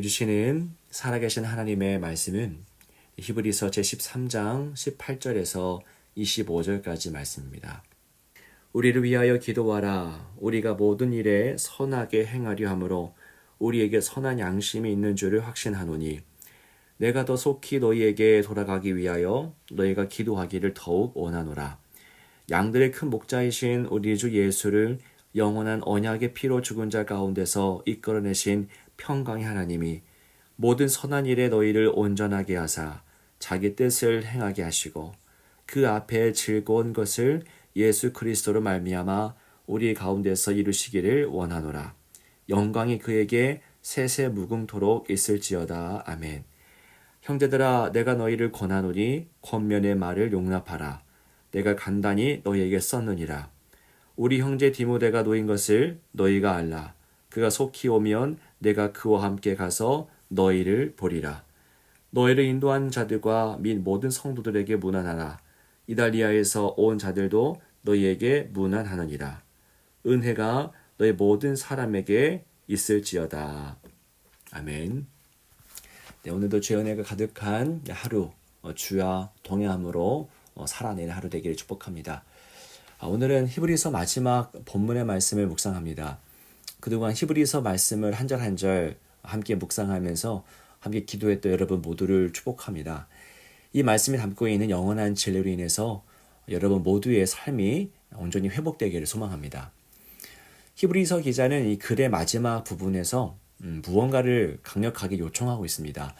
오늘 우리에게 주시는 살아계신 하나님의 말씀은 히브리서 제13장 18절에서 25절까지 말씀입니다. 우리를 위하여 기도하라. 우리가 모든 일에 선하게 행하려 함으로 우리에게 선한 양심이 있는 줄을 확신하노니 내가 더 속히 너희에게 돌아가기 위하여 너희가 기도하기를 더욱 원하노라. 양들의 큰 목자이신 우리 주 예수를 영원한 언약의 피로 죽은 자 가운데서 이끌어내신 평강의 하나님이 모든 선한 일에 너희를 온전하게 하사 자기 뜻을 행하게 하시고 그 앞에 즐거운 것을 예수 그리스도로 말미암아 우리 가운데서 이루시기를 원하노라. 영광이 그에게 세세 무궁토록 있을지어다. 아멘. 형제들아 내가 너희를 권하노니 권면의 말을 용납하라. 내가 간단히 너희에게 썼느니라. 우리 형제 디모데가 놓인 것을 너희가 알라. 그가 속히 오면 내가 그와 함께 가서 너희를 보리라. 너희를 인도한 자들과 및 모든 성도들에게 문안하라. 이달리아에서 온 자들도 너희에게 문안하느니라. 은혜가 너희 모든 사람에게 있을지어다. 아멘. 네, 오늘도 주의 은혜가 가득한 하루 어, 주와 동행함으로 어, 살아내는 하루 되기를 축복합니다. 아, 오늘은 히브리서 마지막 본문의 말씀을 묵상합니다. 그동안 히브리서 말씀을 한 절 한 절 함께 묵상하면서 함께 기도했던 여러분 모두를 축복합니다. 이 말씀이 담고 있는 영원한 진리로 인해서 여러분 모두의 삶이 온전히 회복되기를 소망합니다. 히브리서 기자는 이 글의 마지막 부분에서 음, 무언가를 강력하게 요청하고 있습니다.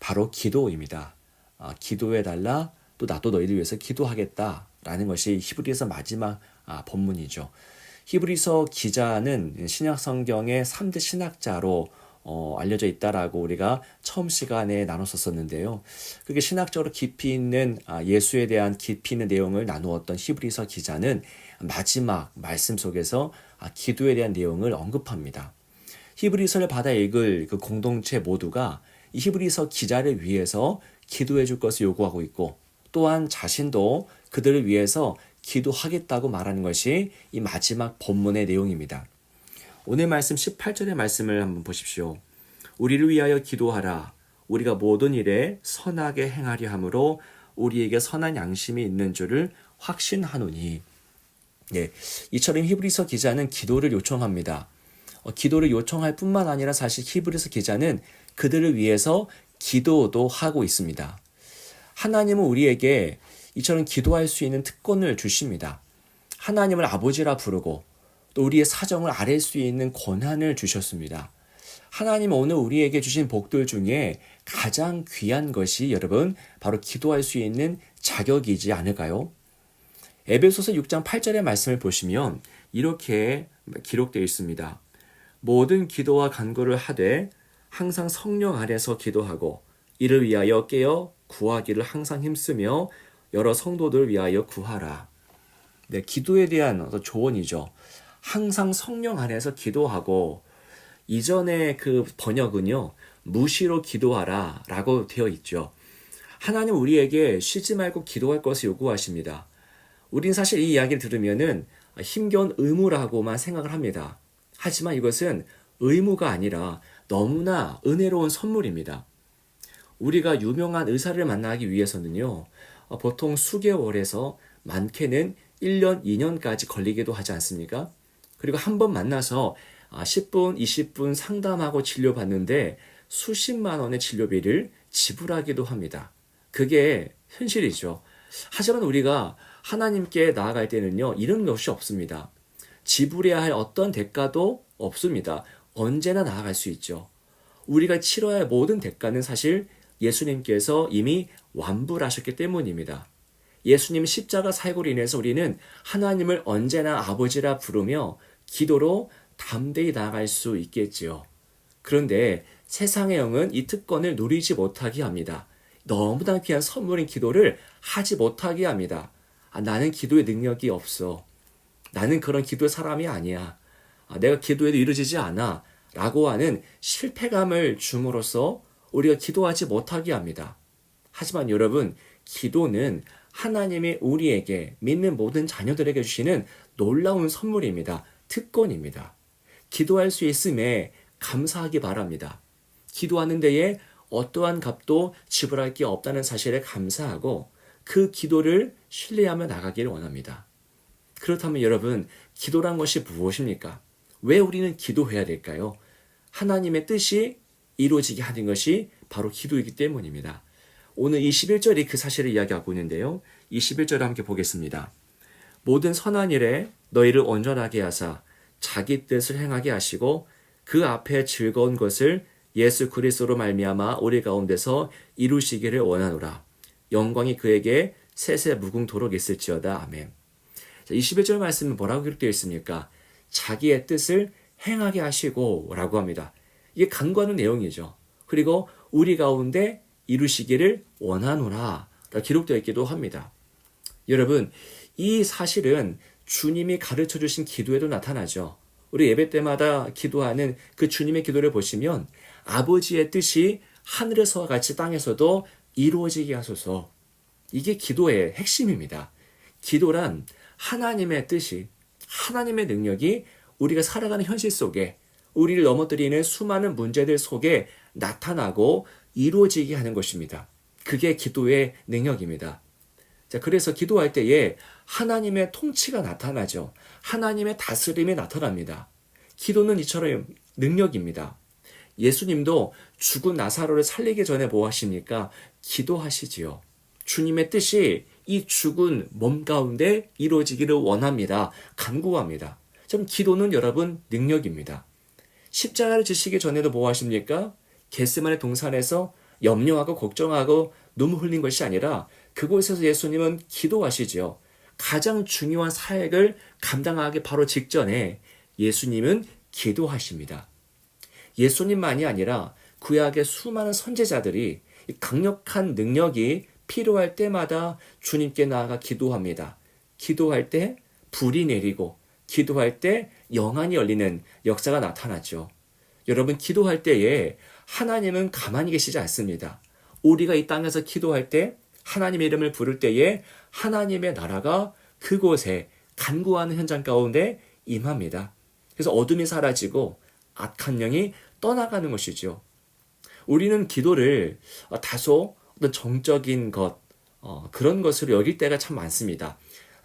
바로 기도입니다. 아, 기도해달라, 또 나도 너희를 위해서 기도하겠다라는 것이 히브리서 마지막 아, 본문이죠. 히브리서 기자는 신약 성경의 3대 신학자로 어, 알려져 있다라고 우리가 처음 시간에 나눴었었는데요. 그게 신학적으로 깊이 있는 아, 예수에 대한 깊이 있는 내용을 나누었던 히브리서 기자는 마지막 말씀 속에서 아, 기도에 대한 내용을 언급합니다. 히브리서를 받아 읽을 그 공동체 모두가 이 히브리서 기자를 위해서 기도해 줄 것을 요구하고 있고 또한 자신도 그들을 위해서 기도하겠다고 말하는 것이 이 마지막 본문의 내용입니다. 오늘 말씀 18절의 말씀을 한번 보십시오. 우리를 위하여 기도하라. 우리가 모든 일에 선하게 행하려 함으로 우리에게 선한 양심이 있는 줄을 확신하노니. 예, 이처럼 히브리서 기자는 기도를 요청합니다. 어, 기도를 요청할 뿐만 아니라 사실 히브리서 기자는 그들을 위해서 기도도 하고 있습니다. 하나님은 우리에게 이처럼 기도할 수 있는 특권을 주십니다. 하나님을 아버지라 부르고 또 우리의 사정을 아뢰 수 있는 권한을 주셨습니다. 하나님은 오늘 우리에게 주신 복들 중에 가장 귀한 것이 여러분 바로 기도할 수 있는 자격이지 않을까요? 에베소서 6장 8절의 말씀을 보시면 이렇게 기록되어 있습니다. 모든 기도와 간구를 하되 항상 성령 아래서 기도하고 이를 위하여 깨어 구하기를 항상 힘쓰며 여러 성도들 위하여 구하라. 네, 기도에 대한 어떤 조언이죠. 항상 성령 안에서 기도하고 이전의 그 번역은요. 무시로 기도하라 라고 되어 있죠. 하나님 우리에게 쉬지 말고 기도할 것을 요구하십니다. 우린 사실 이 이야기를 들으면은 힘겨운 의무라고만 생각을 합니다. 하지만 이것은 의무가 아니라 너무나 은혜로운 선물입니다. 우리가 유명한 의사를 만나기 위해서는요, 어, 보통 수개월에서 많게는 1년, 2년까지 걸리기도 하지 않습니까? 그리고 한 번 만나서 10분, 아, 20분 상담하고 치료받는데 수십만 원의 치료비를 지불하기도 합니다. 그게 현실이죠. 하지만 우리가 하나님께 나아갈 때는요, 이런 것이 없습니다. 지불해야 할 어떤 대가도 없습니다. 언제나 나아갈 수 있죠. 우리가 치러야 할 모든 대가는 사실 예수님께서 이미 완불하셨기 때문입니다. 예수님 십자가 사역으로 인해서 우리는 하나님을 언제나 아버지라 부르며 기도로 담대히 나아갈 수 있겠지요. 그런데 세상의 영은 이 특권을 누리지 못하게 합니다. 너무나 귀한 선물인 기도를 하지 못하게 합니다. 아, 나는 기도의 능력이 없어. 나는 그런 기도의 사람이 아니야. 아, 내가 기도해도 이루어지지 않아. 라고 하는 실패감을 줌으로써 우리가 기도하지 못하게 합니다. 하지만 여러분, 기도는 하나님이 우리에게 믿는 모든 자녀들에게 주시는 놀라운 선물입니다. 특권입니다. 기도할 수 있음에 감사하기 바랍니다. 기도하는 데에 어떠한 값도 지불할 게 없다는 사실에 감사하고 그 기도를 신뢰하며 나가기를 원합니다. 그렇다면 여러분, 기도란 것이 무엇입니까? 왜 우리는 기도해야 될까요? 하나님의 뜻이 이루어지게 하는 것이 바로 기도이기 때문입니다. 오늘 21절이 그 사실을 이야기하고 있는데요. 21절을 함께 보겠습니다. 모든 선한 일에 너희를 온전하게 하사 자기 뜻을 행하게 하시고 그 앞에 즐거운 것을 예수 그리스도로 말미암아 우리 가운데서 이루시기를 원하노라. 영광이 그에게 세세 무궁토록 있을지어다. 아멘. 자, 21절 말씀은 뭐라고 기록되어 있습니까? 자기의 뜻을 행하게 하시고 라고 합니다. 이게 간과하는 내용이죠. 그리고 우리 가운데 이루시기를 원하노라 기록되어 있기도 합니다. 여러분, 이 사실은 주님이 가르쳐 주신 기도에도 나타나죠. 우리 예배 때마다 기도하는 그 주님의 기도를 보시면 아버지의 뜻이 하늘에서와 같이 땅에서도 이루어지게 하소서. 이게 기도의 핵심입니다. 기도란 하나님의 뜻이, 하나님의 능력이 우리가 살아가는 현실 속에 우리를 넘어뜨리는 수많은 문제들 속에 나타나고 이루어지게 하는 것입니다. 그게 기도의 능력입니다. 자, 그래서 기도할 때에 하나님의 통치가 나타나죠. 하나님의 다스림이 나타납니다. 기도는 이처럼 능력입니다. 예수님도 죽은 나사로를 살리기 전에 뭐 하십니까? 기도하시지요. 주님의 뜻이 이 죽은 몸 가운데 이루어지기를 원합니다. 간구합니다. 좀 기도는 여러분 능력입니다. 십자가를 지시기 전에도 뭐 하십니까? 겟스만의 동산에서 염려하고 걱정하고 눈물 흘린 것이 아니라 그곳에서 예수님은 기도하시지요. 가장 중요한 사역을 감당하기 바로 직전에 예수님은 기도하십니다. 예수님만이 아니라 구약의 수많은 선제자들이 강력한 능력이 필요할 때마다 주님께 나아가 기도합니다. 기도할 때 불이 내리고 기도할 때 영안이 열리는 역사가 나타나죠. 여러분 기도할 때에 하나님은 가만히 계시지 않습니다. 우리가 이 땅에서 기도할 때 하나님의 이름을 부를 때에 하나님의 나라가 그곳에 간구하는 현장 가운데 임합니다. 그래서 어둠이 사라지고 악한 영이 떠나가는 것이죠. 우리는 기도를 다소 어떤 정적인 것, 어, 그런 것으로 여길 때가 참 많습니다.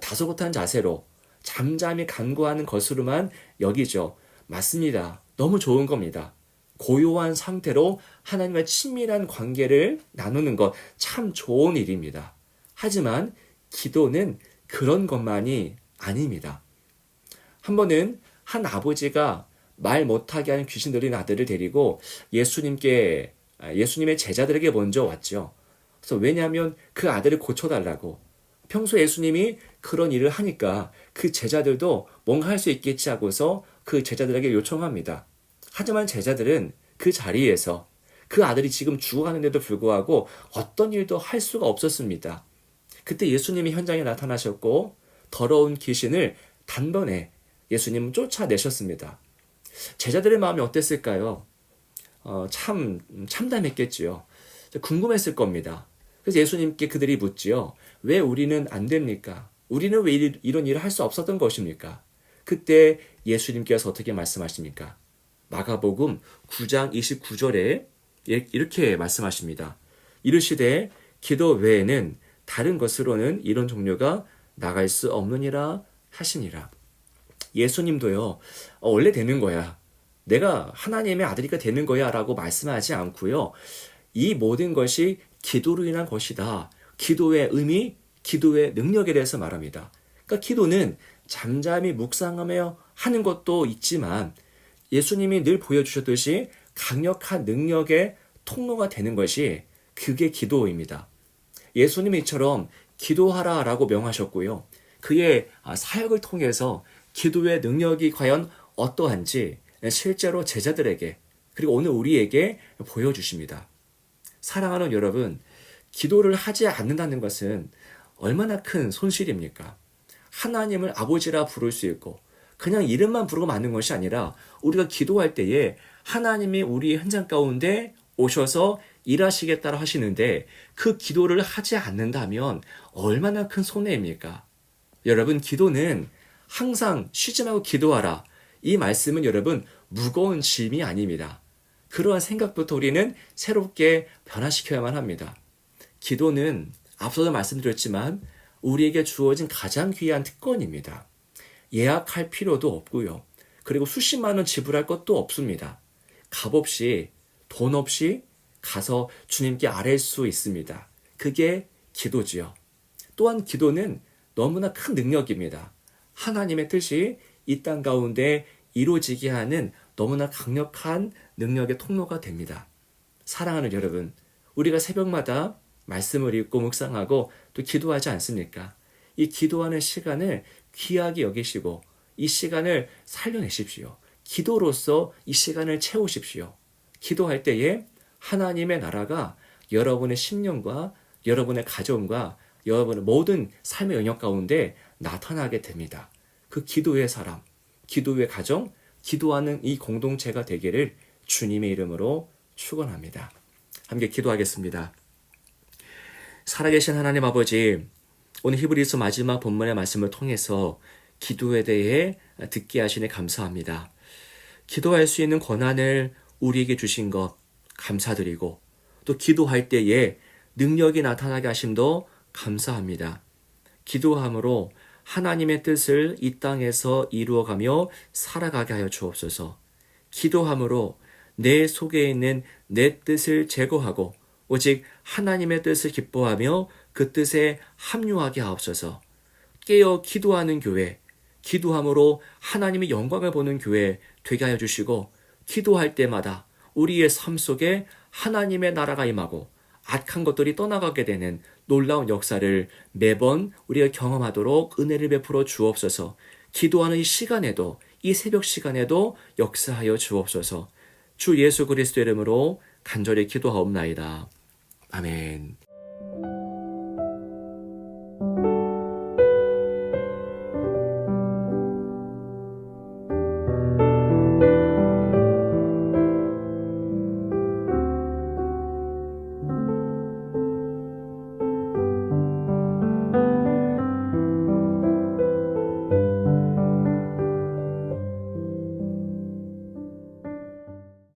다소곳한 자세로 잠잠히 간구하는 것으로만 여기죠. 맞습니다. 너무 좋은 겁니다. 고요한 상태로 하나님과 친밀한 관계를 나누는 것 참 좋은 일입니다. 하지만 기도는 그런 것만이 아닙니다. 한 번은 한 아버지가 말 못하게 하는 귀신 들린 아들을 데리고 예수님께 아, 예수님의 제자들에게 먼저 왔죠. 그래서 왜냐하면 그 아들을 고쳐달라고 평소 예수님이 그런 일을 하니까 그 제자들도 뭔가 할 수 있겠지 하고서 그 제자들에게 요청합니다. 하지만 제자들은 그 자리에서 그 아들이 지금 죽어가는데도 불구하고 어떤 일도 할 수가 없었습니다. 그때 예수님이 현장에 나타나셨고 더러운 귀신을 단번에 예수님은 쫓아내셨습니다. 제자들의 마음이 어땠을까요? 어, 참 참담했겠지요. 궁금했을 겁니다. 그래서 예수님께 그들이 묻지요. 왜 우리는 안 됩니까? 우리는 왜 이런 일을 할 수 없었던 것입니까? 그때 예수님께서 어떻게 말씀하십니까? 마가복음 9장 29절에 이렇게 말씀하십니다. 이르시되 기도 외에는 다른 것으로는 이런 종류가 나갈 수 없느니라 하시니라. 예수님도요, 어, 원래 되는 거야. 내가 하나님의 아들이가 되는 거야 라고 말씀하지 않고요. 이 모든 것이 기도로 인한 것이다. 기도의 의미, 기도의 능력에 대해서 말합니다. 그러니까 기도는 잠잠히 묵상하며 하는 것도 있지만 예수님이 늘 보여주셨듯이 강력한 능력의 통로가 되는 것이 그게 기도입니다. 예수님이 이처럼 기도하라 라고 명하셨고요. 그의 사역을 통해서 기도의 능력이 과연 어떠한지 실제로 제자들에게 그리고 오늘 우리에게 보여주십니다. 사랑하는 여러분, 기도를 하지 않는다는 것은 얼마나 큰 손실입니까? 하나님을 아버지라 부를 수 있고 그냥 이름만 부르고 마는 것이 아니라 우리가 기도할 때에 하나님이 우리 현장 가운데 오셔서 일하시겠다고 하시는데 그 기도를 하지 않는다면 얼마나 큰 손해입니까? 여러분, 기도는 항상 쉬지 말고 기도하라. 이 말씀은 여러분 무거운 짐이 아닙니다. 그러한 생각부터 우리는 새롭게 변화시켜야만 합니다. 기도는 앞서도 말씀드렸지만 우리에게 주어진 가장 귀한 특권입니다. 예약할 필요도 없고요. 그리고 수십만 원 지불할 것도 없습니다. 값 없이 돈 없이 가서 주님께 아뢰 수 있습니다. 그게 기도지요. 또한 기도는 너무나 큰 능력입니다. 하나님의 뜻이 이 땅 가운데 이루어지게 하는 너무나 강력한 능력의 통로가 됩니다. 사랑하는 여러분, 우리가 새벽마다 말씀을 읽고 묵상하고 또 기도하지 않습니까? 이 기도하는 시간을 귀하게 여기시고 이 시간을 살려내십시오. 기도로서 이 시간을 채우십시오. 기도할 때에 하나님의 나라가 여러분의 심령과 여러분의 가정과 여러분의 모든 삶의 영역 가운데 나타나게 됩니다. 그 기도의 사람, 기도의 가정, 기도하는 이 공동체가 되기를 주님의 이름으로 축원합니다. 함께 기도하겠습니다. 살아계신 하나님 아버지, 오늘 히브리서 마지막 본문의 말씀을 통해서 기도에 대해 듣게 하시니 감사합니다. 기도할 수 있는 권한을 우리에게 주신 것 감사드리고 또 기도할 때에 능력이 나타나게 하심도 감사합니다. 기도함으로 하나님의 뜻을 이 땅에서 이루어가며 살아가게 하여 주옵소서. 기도함으로 내 속에 있는 내 뜻을 제거하고 오직 하나님의 뜻을 기뻐하며 그 뜻에 합류하게 하옵소서. 깨어 기도하는 교회, 기도함으로 하나님의 영광을 보는 교회 되게 하여 주시고 기도할 때마다 우리의 삶 속에 하나님의 나라가 임하고 악한 것들이 떠나가게 되는 놀라운 역사를 매번 우리가 경험하도록 은혜를 베풀어 주옵소서. 기도하는 이 시간에도 이 새벽 시간에도 역사하여 주옵소서. 주 예수 그리스도 이름으로 간절히 기도하옵나이다. 아멘.